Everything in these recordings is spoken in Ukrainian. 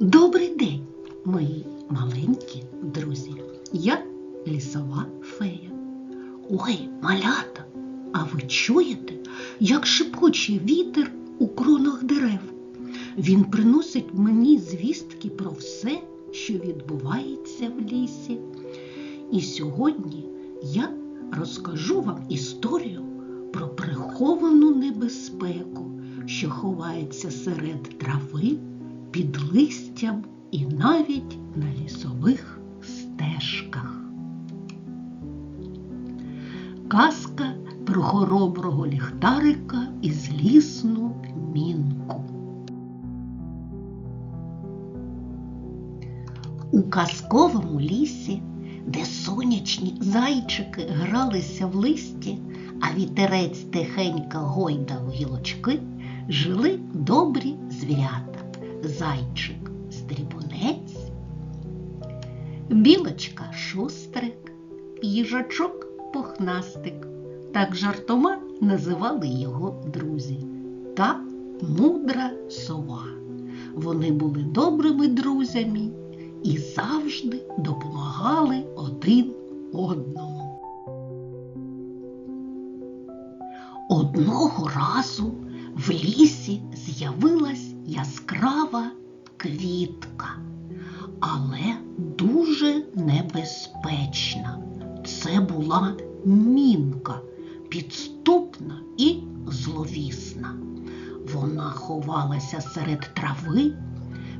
Добрий день, мої маленькі друзі. Я лісова фея. Ой, малята, а ви чуєте, як шепоче вітер у кронах дерев? Він приносить мені звістки про все, що відбувається в лісі. І сьогодні я розкажу вам історію про приховану небезпеку, що ховається серед трави, під листям і навіть на лісових стежках. Казка про хороброго ліхтарика і злісну мінку. У казковому лісі, де сонячні зайчики гралися в листі, а вітерець тихенько гойдав гілочки, жили добрі звірята зайчик стрібунець, білочка шустрик, їжачок пухнастик. Так жартома називали його друзі та мудра сова. Вони були добрими друзями і завжди допомагали один одному. Одного разу в лісі з'явилась яскрава квітка, але дуже небезпечна. Це була мінка, підступна і зловісна. Вона ховалася серед трави,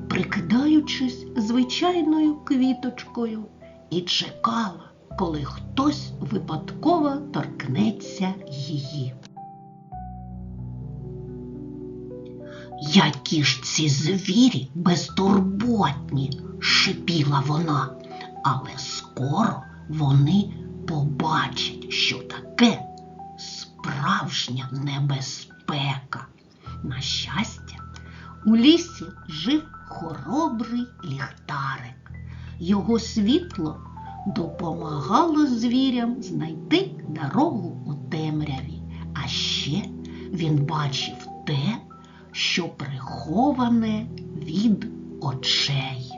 прикидаючись звичайною квіточкою, і чекала, коли хтось випадково торкнеться її. Які ж ці звірі безтурботні, шипіла вона, але скоро вони побачать, що таке справжня небезпека. На щастя, у лісі жив хоробрий ліхтарик. Його світло допомагало звірям знайти дорогу у темряві, а ще він бачив те, що приховане від очей.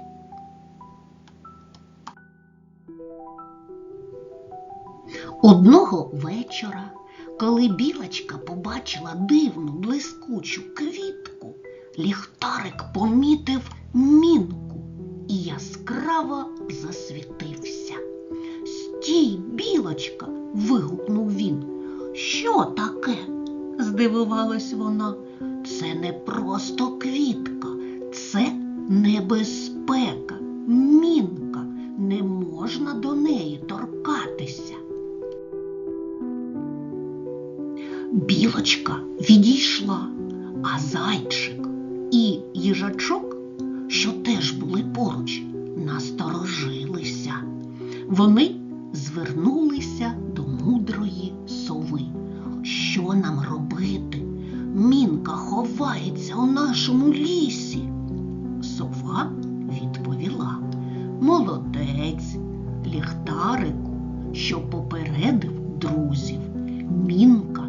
Одного вечора, коли білочка побачила дивну блискучу квітку, ліхтарик помітив мінку і яскраво засвітився. Стій, білочка, вигукнув він. Що таке? здивувалась вона. Не просто квітка, це небезпека, мінка, не можна до неї торкатися. Білочка відійшла, а зайчик і їжачок, що теж були поруч, насторожилися. Вони звернулися до мудрої сови. Що нам робити? У нашому лісі. Сова відповіла молодець, ліхтарику, що попередив друзів. Мінка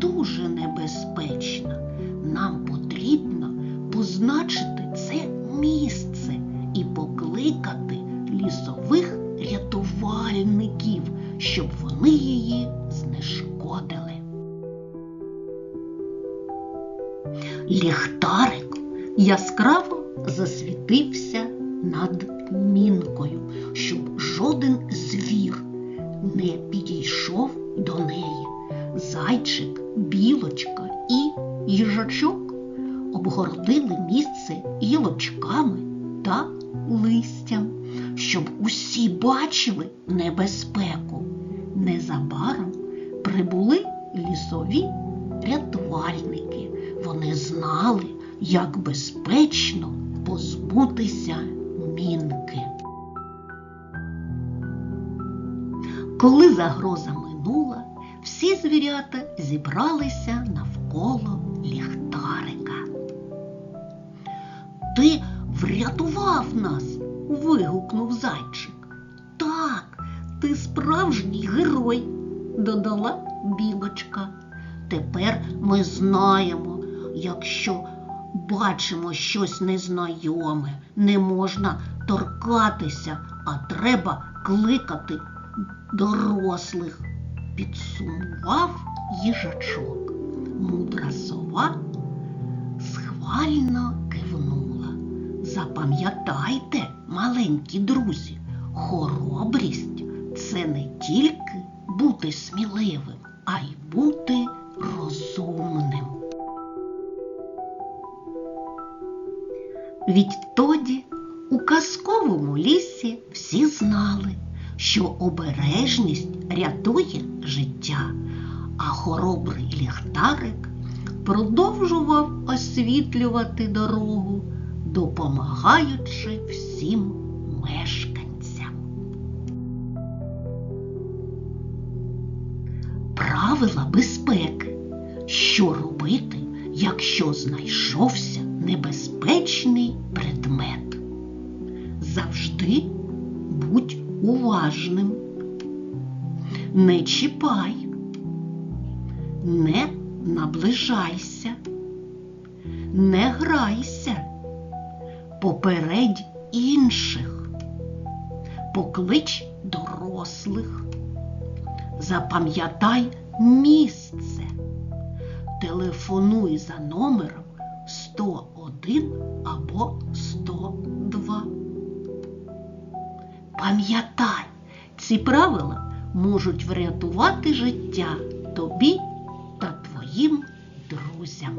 дуже небезпечна. Нам потрібно позначити це місце і покликати лісових рятувальників, щоб вони її знешкодили. Ліхтарик яскраво засвітився над мінкою, щоб жоден звір не підійшов до неї. Зайчик, білочка і їжачок обгородили місце гілочками та листям, щоб усі бачили небезпеку. Незабаром прибули лісові рятувальники. Вони знали, як безпечно позбутися мінки. Коли загроза минула, всі звірята зібралися навколо ліхтарика. Ти врятував нас. вигукнув зайчик. Так, ти справжній герой, додала білочка. Тепер ми знаємо, якщо бачимо щось незнайоме, не можна торкатися, а треба кликати дорослих, підсумував їжачок. Мудра сова схвально кивнула. Запам'ятайте, маленькі друзі, хоробрість це не тільки бути сміливим, а й бути розумним. Відтоді у казковому лісі всі знали, що обережність рятує життя, а хоробрий ліхтарик продовжував освітлювати дорогу, допомагаючи всім мешканцям. Правила безпеки. Що якщо знайшовся небезпечний предмет? Завжди будь уважним. Не чіпай, не наближайся, не грайся, попередь інших, поклич дорослих, запам'ятай місце, телефонуй за номером 101 або 102. Пам'ятай, ці правила можуть врятувати життя тобі та твоїм друзям.